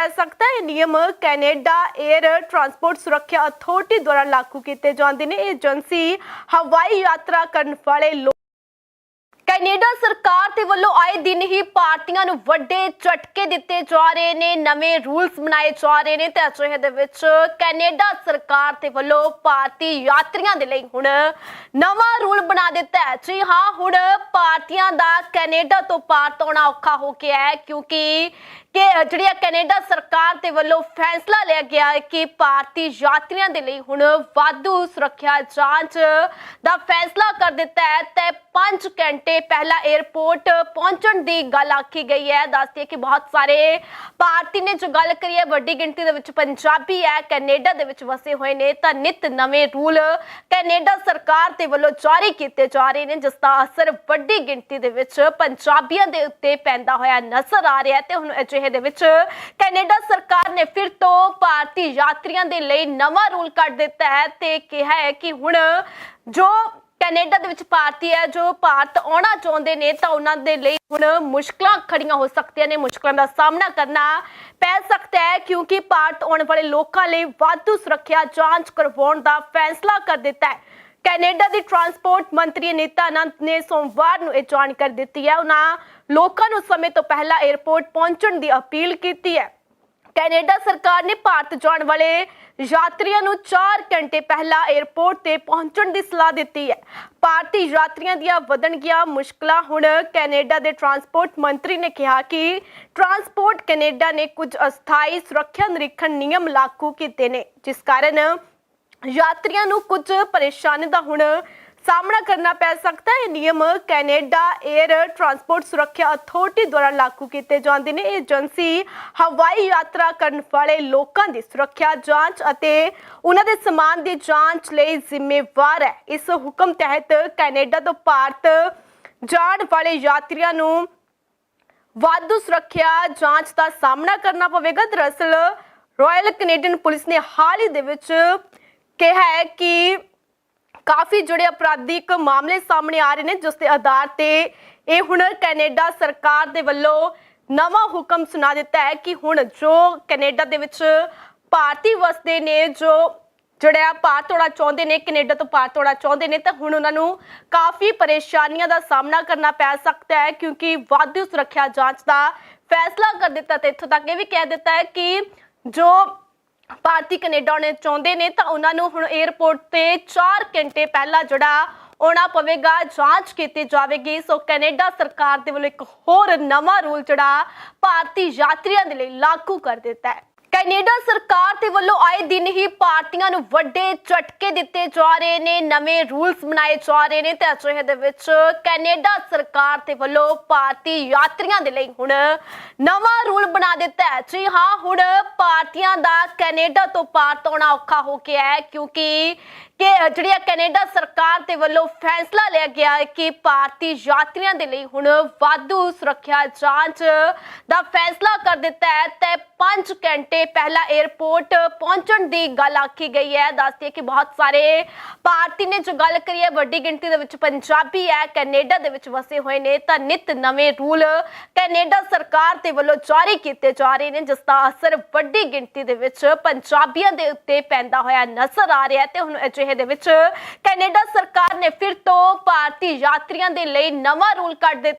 ਪੈ ਸਕਦਾ ਹੈ, ਨਿਯਮ ਕੈਨੇਡਾ 에ਅਰ ਟਰਾਂਸਪੋਰਟ ਸੁਰੱਖਿਆ ਅਥਾਰਟੀ ਦੁਆਰਾ ਲਾਗੂ ਕੀਤੇ ਜਾਂਦੇ ਨੇ। ਇਹ ਏਜੰਸੀ ਹਵਾਈ ਯਾਤਰਾ ਕਰਨ ਵਾਲੇ ਕੈਨੇਡਾ ਸਰਕਾਰ ਦੇ ਵੱਲੋਂ ਆਏ ਦਿਨ ਹੀ ਪਾਰਟੀਆਂ ਨੂੰ ਵੱਡੇ ਝਟਕੇ ਦਿੱਤੇ ਜਾ ਰਹੇ ਨੇ, ਨਵੇਂ ਰੂਲਸ ਬਣਾਏ ਜਾ ਰਹੇ ਨੇ ਤੇ ਅਜਿਹੇ ਦੇ ਵਿੱਚ ਕੈਨੇਡਾ ਸਰਕਾਰ ਦੇ ਵੱਲੋਂ ਭਾਰਤੀ ਯਾਤਰੀਆਂ ਦੇ ਲਈ ਹੁਣ ਨਵਾਂ ਰੂਲ ਬਣਾ ਦਿੱਤਾ ਹੈ। ਜੀ ਹਾਂ, ਹੁਣ ਭਾਰਤੀਆਂ ਦਾ ਕੈਨੇਡਾ ਤੋਂ ਭਾਰਤ ਆਉਣਾ ਔਖਾ ਹੋ ਗਿਆ ਹੈ ਕਿਉਂਕਿ ਕਿ ਜਿਹੜੀ ਆ ਕੈਨੇਡਾ ਸਰਕਾਰ ਦੇ ਵੱਲੋਂ ਫੈਸਲਾ ਲਿਆ ਗਿਆ ਹੈ ਕਿ ਭਾਰਤੀ ਯਾਤਰੀਆਂ ਦੇ ਲਈ ਹੁਣ ਵਾਧੂ ਸੁਰੱਖਿਆ ਜਾਂਚ ਦਾ ਫੈਸਲਾ ਕਰ ਦਿੱਤਾ ਹੈ। ਤੇ 5 ਘੰਟੇ ਪਹਿਲਾਂ 에ਅਰਪੋਰਟ ਪਹੁੰਚਣ ਦੀ ਗੱਲ ਆਖੀ ਗਈ ਹੈ। ਦੱਸਦੀ ਹੈ ਕਿ ਬਹੁਤ ਸਾਰੇ ਭਾਰਤੀ ਨੇ ਜੋ ਗੱਲ ਕਰੀ ਹੈ, ਵੱਡੀ ਗਿਣਤੀ ਦੇ ਵਿੱਚ ਪੰਜਾਬੀ ਹੈ, ਕੈਨੇਡਾ ਦੇ ਵਿੱਚ ਵਸੇ ਹੋਏ ਨੇ। ਤਾਂ ਨਿਤ ਨਵੇਂ ਰੂਲ ਕੈਨੇਡਾ ਸਰਕਾਰ ਦੇ ਵੱਲੋਂ ਜਾਰੀ ਕੀਤੇ ਜਾ ਰਹੇ ਨੇ, ਜਿਸ ਦਾ ਅਸਰ ਵੱਡੀ ਗਿਣਤੀ ਦੇ ਵਿੱਚ ਪੰਜਾਬੀਆਂ ਦੇ ਉੱਤੇ ਪੈਂਦਾ ਹੋਇਆ ਨਜ਼ਰ ਆ ਰਿਹਾ ਤੇ ਹੁਣ ਅਜਿਹੇ ਦੇ ਵਿੱਚ ਕੈਨੇਡਾ ਸਰਕਾਰ ਨੇ ਫਿਰ ਤੋਂ ਭਾਰਤੀ ਯਾਤਰੀਆਂ ਦੇ ਲਈ ਨਵਾਂ ਰੂਲ ਕੱਢ ਦਿੱਤਾ ਹੈ ਤੇ ਕਿਹਾ ਹੈ ਕਿ ਹੁਣ ਜੋ ਕੈਨੇਡਾ ਦੇ ਵਿੱਚ ਭਾਰਤੀ ਹੈ, ਜੋ ਭਾਰਤ ਆਉਣਾ ਚਾਹੁੰਦੇ ਨੇ ਤਾਂ ਉਹਨਾਂ ਦੇ ਲਈ ਹੁਣ ਮੁਸ਼ਕਲਾਂ ਖੜੀਆਂ ਹੋ ਸਕਦੀਆਂ ਨੇ, ਮੁਸ਼ਕਲਾਂ ਦਾ ਸਾਹਮਣਾ ਕਰਨਾ ਪੈ ਸਕਦਾ ਹੈ ਕਿਉਂਕਿ ਭਾਰਤ ਆਉਣ ਵਾਲੇ ਲੋਕਾਂ ਲਈ ਵਾਧੂ ਸੁਰੱਖਿਆ ਜਾਂਚ ਕਰਵਾਉਣ ਦਾ ਫੈਸਲਾ ਕਰ ਦਿੱਤਾ ਹੈ। ਕੈਨੇਡਾ ਦੀ ਟਰਾਂਸਪੋਰਟ ਮੰਤਰੀ ਨੀਤਾ ਆਨੰਦ ਨੇ ਸੋਮਵਾਰ ਨੂੰ ਇਹ ਜਾਣਕਾਰੀ ਦਿੱਤੀ ਹੈ। ਉਹਨਾਂ ਲੋਕਾਂ ਨੂੰ ਸਮੇਂ ਤੋਂ ਪਹਿਲਾਂ 에ਅਰਪੋਰਟ ਪਹੁੰਚਣ ਦੀ ਅਪੀਲ ਕੀਤੀ ਹੈ। ਕੈਨੇਡਾ ਸਰਕਾਰ ਨੇ ਭਾਰਤ ਜਾਣ ਵਾਲੇ ਯਾਤਰੀਆਂ ਨੂੰ 4 ਘੰਟੇ ਪਹਿਲਾਂ 에ਅਰਪੋਰਟ ਤੇ ਪਹੁੰਚਣ ਦੀ ਸਲਾਹ ਦਿੱਤੀ ਹੈ। ਭਾਰਤੀ ਯਾਤਰੀਆਂ ਦੀਆਂ ਵਧਣਗੀਆਂ ਮੁਸ਼ਕਲਾਂ ਹੁਣ ਕੈਨੇਡਾ ਦੇ ਟਰਾਂਸਪੋਰਟ ਮੰਤਰੀ ਨੇ ਕਿਹਾ ਕਿ ਟਰਾਂਸਪੋਰਟ ਕੈਨੇਡਾ ਨੇ ਕੁਝ ਅਸਥਾਈ ਸੁਰੱਖਿਆ ਨਿਰੀਖਣ ਨਿਯਮ ਲਾਗੂ ਕੀਤੇ ਨੇ, ਜਿਸ ਕਾਰਨ ਯਾਤਰੀਆਂ ਨੂੰ ਕੁਝ ਪਰੇਸ਼ਾਨੀ ਦਾ ਹੁਣ ਸਾਹਮਣਾ ਕਰਨਾ ਪੈ ਸਕਦਾ ਹੈ। ਇਹ ਨਿਯਮ ਕੈਨੇਡਾ 에ਅਰ ਟਰਾਂਸਪੋਰਟ ਸੁਰੱਖਿਆ ਅਥਾਰਟੀ ਦੁਆਰਾ ਲਾਗੂ ਕੀਤੇ ਜਾਂਦੇ ਨੇ। ਇਹ ਏਜੰਸੀ ਹਵਾਈ ਯਾਤਰਾ ਕਰਨ ਵਾਲੇ ਲੋਕਾਂ ਦੀ ਸੁਰੱਖਿਆ ਜਾਂਚ ਅਤੇ ਉਹਨਾਂ ਦੇ ਸਮਾਨ ਦੀ ਜਾਂਚ ਲਈ ਜ਼ਿੰਮੇਵਾਰ ਹੈ। ਇਸ ਹੁਕਮ ਤਹਿਤ ਕੈਨੇਡਾ ਤੋਂ ਭਾਰਤ ਜਾਣ ਵਾਲੇ ਯਾਤਰੀਆਂ ਨੂੰ ਵਾਧੂ ਸੁਰੱਖਿਆ ਜਾਂਚ ਦਾ ਸਾਹਮਣਾ ਕਰਨਾ ਪਵੇਗਾ। ਦਰਅਸਲ ਰਾਇਲ ਕੈਨੇਡੀਅਨ ਪੁਲਿਸ ਨੇ ਹਾਲ ਹੀ ਦੇ ਵਿੱਚ ਕਿਹਾ ਹੈ ਕਿ ਕਾਫੀ ਜਿਹੜੇ ਅਪਰਾਧਿਕ ਮਾਮਲੇ ਸਾਹਮਣੇ ਆ ਰਹੇ ਨੇ, ਜਿਸ ਦੇ ਆਧਾਰ ਤੇ ਇਹ ਹੁਣ ਕੈਨੇਡਾ ਸਰਕਾਰ ਦੇ ਵੱਲੋਂ ਨਵਾਂ ਹੁਕਮ ਸੁਣਾ ਦਿੱਤਾ ਹੈ ਕਿ ਹੁਣ ਜੋ ਕੈਨੇਡਾ ਦੇ ਵਿੱਚ ਭਾਰਤੀ ਵਸਦੇ ਨੇ, ਜੋ ਜਿਹੜਾ ਭਾਰਤ ਤੋੜਾ ਚਾਹੁੰਦੇ ਨੇ, ਕੈਨੇਡਾ ਤੋਂ ਭਾਰਤ ਤੋੜਾ ਚਾਹੁੰਦੇ ਨੇ, ਤਾਂ ਹੁਣ ਉਹਨਾਂ ਨੂੰ ਕਾਫੀ ਪਰੇਸ਼ਾਨੀਆਂ ਦਾ ਸਾਹਮਣਾ ਕਰਨਾ ਪੈ ਸਕਦਾ ਹੈ, ਕਿਉਂਕਿ ਵਾਧੂ ਸੁਰੱਖਿਆ ਜਾਂਚ ਦਾ ਫੈਸਲਾ ਕਰ ਦਿੱਤਾ ਤੇ ਇੱਥੋਂ ਤੱਕ ਇਹ ਵੀ ਕਹਿ ਦਿੱਤਾ ਹੈ ਕਿ ਜੋ ਭਾਰਤੀ ਕੈਨੇਡਾ ਆਉਣੇ ਚਾਹੁੰਦੇ ਨੇ ਤਾਂ ਉਹਨਾਂ ਨੂੰ ਹੁਣ 에ਅਰਪੋਰਟ ਤੇ 4 ਘੰਟੇ ਪਹਿਲਾਂ ਜਿਹੜਾ ਆਉਣਾ ਪਵੇਗਾ, ਜਾਂਚ ਕੀਤੀ ਜਾਵੇਗੀ। ਸੋ ਕੈਨੇਡਾ ਸਰਕਾਰ ਦੇ ਵੱਲੋਂ ਇੱਕ ਹੋਰ ਨਵਾਂ ਰੂਲ ਜਿਹੜਾ ਭਾਰਤੀ ਯਾਤਰੀਆਂ ਦੇ ਲਈ ਲਾਗੂ ਕਰ ਦਿੱਤਾ ਹੈ। ਕੈਨੇਡਾ ਸਰਕਾਰ ਦੇ ਵੱਲੋਂ ਆਏ ਦਿਨ ਹੀ ਭਾਰਤੀਆਂ ਨੂੰ ਵੱਡੇ ਝਟਕੇ ਦਿੱਤੇ ਜਾ ਰਹੇ ਨੇ, ਨਵੇਂ ਰੂਲਸ ਬਣਾਏ ਜਾ ਰਹੇ ਨੇ ਤੇ ਅਜਿਹੇ ਦੇ ਵਿੱਚ ਕੈਨੇਡਾ ਸਰਕਾਰ ਦੇ ਵੱਲੋਂ ਭਾਰਤੀ ਯਾਤਰੀਆਂ ਦੇ ਲਈ ਹੁਣ ਨਵਾਂ ਰੂਲ ਬਣਾ ਦਿੱਤਾ ਹੈ। ਜੀ ਹਾਂ, ਹੁਣ ਭਾਰਤੀਆਂ ਦਾ ਕੈਨੇਡਾ ਤੋਂ ਭਾਰਤ ਆਉਣਾ ਔਖਾ ਹੋ ਗਿਆ ਹੈ ਕਿਉਂਕਿ ਕਿ ਜਿਹੜੀ ਕੈਨੇਡਾ ਸਰਕਾਰ ਦੇ ਵੱਲੋਂ ਫੈਸਲਾ ਲਿਆ ਗਿਆ ਹੈ ਕਿ ਭਾਰਤੀ ਯਾਤਰੀਆਂ ਦੇ ਲਈ ਹੁਣ ਵਾਧੂ ਸੁਰੱਖਿਆ ਜਾਂਚ ਦਾ ਫੈਸਲਾ ਕਰ ਦਿੱਤਾ ਹੈ ਤੇ 5 ਘੰਟੇ ਪਹਿਲਾਂ 에ਅਰਪੋਰਟ ਪਹੁੰਚਣ ਦੀ ਗੱਲ ਆਖੀ ਗਈ ਹੈ। ਦੱਸਦੀ ਕਿ ਬਹੁਤ ਸਾਰੇ ਭਾਰਤੀ ਨੇ ਜੋ ਗੱਲ ਕਰੀ ਹੈ, ਵੱਡੀ ਗਿਣਤੀ ਦੇ ਵਿੱਚ ਪੰਜਾਬੀ ਹੈ, ਕੈਨੇਡਾ ਦੇ ਵਿੱਚ ਵਸੇ ਹੋਏ ਨੇ। ਤਾਂ ਨਿਤ ਨਵੇਂ ਰੂਲ ਕੈਨੇਡਾ ਸਰਕਾਰ ਦੇ ਵੱਲੋਂ ਜਾਰੀ ਕੀਤੇ ਜਾ ਰਹੇ ਨੇ, ਜਿਸ ਦਾ ਅਸਰ ਵੱਡੀ ਗਿਣਤੀ ਦੇ ਵਿੱਚ ਪੰਜਾਬੀਆਂ ਦੇ ਉੱਤੇ ਪੈਂਦਾ ਹੋਇਆ ਨਜ਼ਰ ਆ ਰਿਹਾ ਹੈ। ਤੇ ਹੁਣ ਅਜਿਹੇ ਦੇ ਵਿੱਚ ਕੈਨੇਡਾ ਸਰਕਾਰ ਨੇ ਫਿਰ ਤੋਂ ਭਾਰਤੀ ਯਾਤਰੀਆਂ ਦੇ ਲਈ ਨਵਾਂ ਰੂਲ ਕੱਢ ਦਿੱਤਾ।